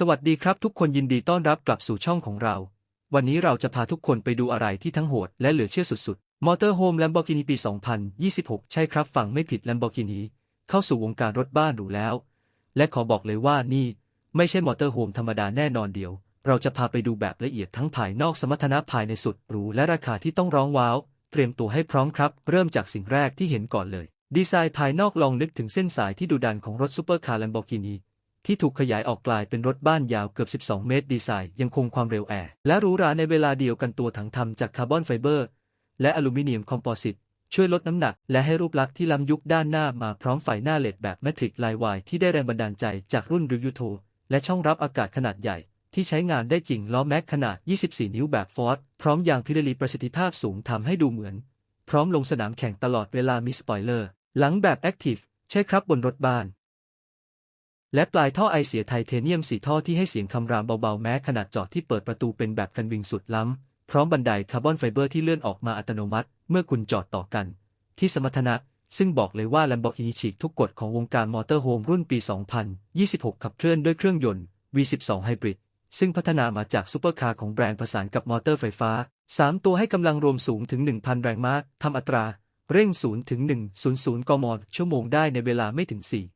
สวัสดีครับทุกคนยินดีต้อนรับกลับสู่ช่องของเรา วันนี้เราจะพาทุกคนไปดูอะไรที่ทั้งโหดและเหลือเชื่อสุดๆ Motorhome Lamborghini ปี 2026 ใช่ครับฟังไม่ผิด Lamborghini เข้าสู่วงการรถบ้านหรูแล้ว และขอบอกเลยว่านี่ ไม่ใช่ Motorhome ธรรมดาแน่นอนเดียว เราจะพาไปดูแบบละเอียดทั้งภายนอกสมรรถนะภายในสุดหรูและราคาที่ต้องร้องว้าว เตรียมตัวให้พร้อมครับ เริ่มจากสิ่งแรกที่เห็นก่อนเลย ดีไซน์ภายนอกลองนึกถึงเส้นสายที่ดุดันของรถซูเปอร์คาร์ Lamborghini ที่ถูกขยายออกกลายเป็นรถบ้านยาวเกือบ 12 เมตร ดีไซน์ยังคงความเร็วแอร์และหรูหราในเวลาเดียวกันตัวถังทำจากคาร์บอนไฟเบอร์ และอลูมิเนียมคอมโพสิตช่วยลดน้ำหนัก และให้รูปลักษณ์ที่ล้ำยุคด้านหน้ามาพร้อมไฟหน้าเลดแบบแมทริกลายวายที่ได้แรงบันดาลใจจากรุ่นริวโทและช่องรับอากาศขนาดใหญ่ ที่ใช้งานได้จริงล้อแม็กขนาด 24 นิ้วแบบฟอร์ดพร้อมยางพิเรลีประสิทธิภาพสูงทำให้ดูเหมือน พร้อมลงสนามแข่งตลอดเวลามีสปอยเลอร์ หลังแบบแอคทีฟใช่ครับบนรถบ้าน และปลายท่อไอเสียไทเทเนียมสีท่อที่ให้เสียงคำรามเบาๆ แม้ขนาดจอดที่เปิดประตูเป็นแบบกันวิงสุดล้ำ พร้อมบันไดคาร์บอนไฟเบอร์ที่เลื่อนออกมาอัตโนมัติ เมื่อคุณจอดต่อกัน ที่สมรรถนะ ซึ่งบอกเลยว่า Lamborghini ฉีกทุกกฎของวงการมอเตอร์โฮมรุ่นปี 2026 ขับเคลื่อนด้วยเครื่องยนต์ V12 Hybrid ซึ่งพัฒนามาจากซูเปอร์คาร์ของแบรนด์ผสานกับมอเตอร์ไฟฟ้า 3 ตัวให้กำลังรวมสูงถึง 1,000 แรงม้าทำอัตรา เร่ง0ถึง100 กม ชั่วโมงได้ในเวลาไม่ถึง 4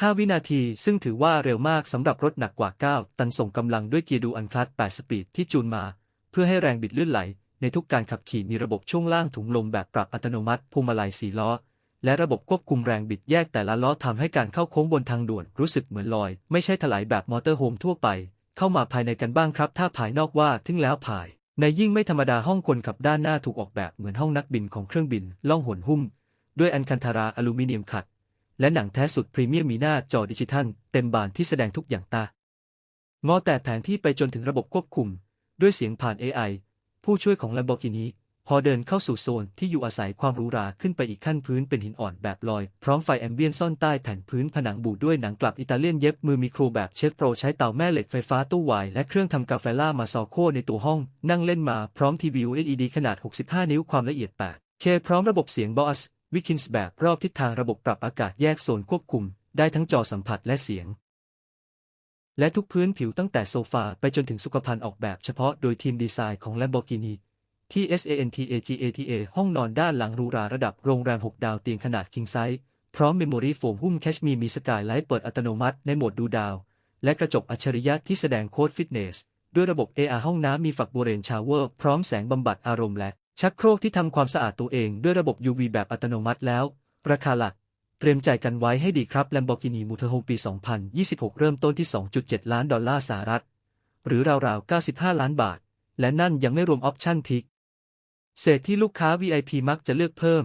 5 วินาที ซึ่งถือว่าเร็วมากสำหรับรถหนักกว่า 9 ตันส่งกำลังด้วยเกียร์ดูอันคลัต8สปีดที่จูนมา เพื่อให้แรงบิดลื่นไหล ในทุกการขับขี่มีระบบช่วงล่างถุงลมแบบปรับอัตโนมัติพวงมาลัยสีล้อ และระบบควบคุมแรงบิดแยกแต่ละล้อทำให้การเข้าโค้งบนทางด่วนรู้สึกเหมือนลอย ไม่ใช่ถลายแบบมอเตอร์โฮมทั่วไป เข้ามาภายในกันบ้างครับ ถ้าภายนอกว่าถึงแล้วภาย ในยิ่งไม่ธรรมดาห้องคนขับด้านหน้าถูกออกแบบเหมือนห้องนักบินของเครื่องบินล่องหนหุ้ม ด้วยอันคันธาราอลูมิเนียมขัด และหนังแท้สุดพรีเมียมมีหน้าจอดิจิทัล เต็มบานที่แสดงทุกอย่างตางอแต่แผนที่ไปจนถึงระบบควบคุม ด้วยเสียงผ่าน AI ผู้ช่วยของ Lamborghini พอเดินเข้าสู่โซนที่อยู่อาศัยความหรูหราขึ้นไปอีกขั้นพื้นเป็นหินอ่อนแบบลอย พร้อมไฟแอมเบียนซ่อนใต้แผ่นพื้นผนังบูดด้วยหนังกลับอิตาเลียนเย็บมือมิโครแบบเชฟโปรใช้เตาแม่เหล็กไฟฟ้าตู้วาย และเครื่องทำกาแฟล่ามาซอโคในตัวห้อง นั่งเล่นมาพร้อมทีวี LED ขนาด 65 นิ้วความละเอียด 8K พร้อมระบบเสียงบอส วิคินส์แบบรอบทิศทางระบบปรับอากาศแยกโซนควบคุม ได้ทั้งจอสัมผัสและเสียง และทุกพื้นผิวตั้งแต่โซฟาไปจนถึงสุขภัณฑ์ออกแบบเฉพาะโดยทีมดีไซน์ของ Lamborghini ที่ SANTAGATA ห้องนอนด้านหลังรูราระดับโรงแรม 6 ดาวเตียงขนาด King Size พร้อมเมมโมรี่โฟมหุ้มแคชมีมีสกายไลท์เปิดอัตโนมัติในโหมดดูดาว และกระจกอัจฉริยะที่แสดงโค้ดฟิตเนส ด้วยระบบ AR ห้องน้ำมีฝักบัวเรนชาวเวอร์ พร้อมแสงบำบัดอารมณ์และ ชักโครกที่ทำความสะอาดตัวเองด้วยระบบ UV แบบอัตโนมัติแล้ว ราคาหลัก เตรียมใจายกันไว้ให้ดีครับ Lamborghini Motorhome ปี 2026 เริ่มต้นที่ 2.7 ล้านดอลลาร์สหรัฐ หรือราวๆ 95 ล้านบาท และนั่นยังไม่รวมออปชั่นทิก เศษที่ลูกค้า VIP มักจะเลือกเพิ่ม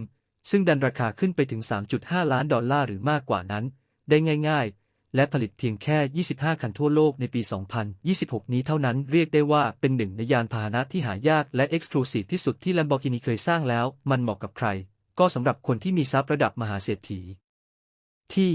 ซึ่งดันราคาขึ้นไปถึง 3.5 ล้านดอลลาร์หรือมากกว่านั้น ได้ง่าย ๆ และผลิตเพียงแค่ 25 คันทั่วโลกในปี 2026 นี้เท่านั้นเรียกได้ว่าเป็นหนึ่งในยานพาหนะที่หายากและเอ็กซ์คลูซีฟที่สุดที่ Lamborghini เคยสร้างแล้ว มันเหมาะกับใคร ก็สำหรับคนที่มีทรัพย์ระดับมหาเศรษฐี ที่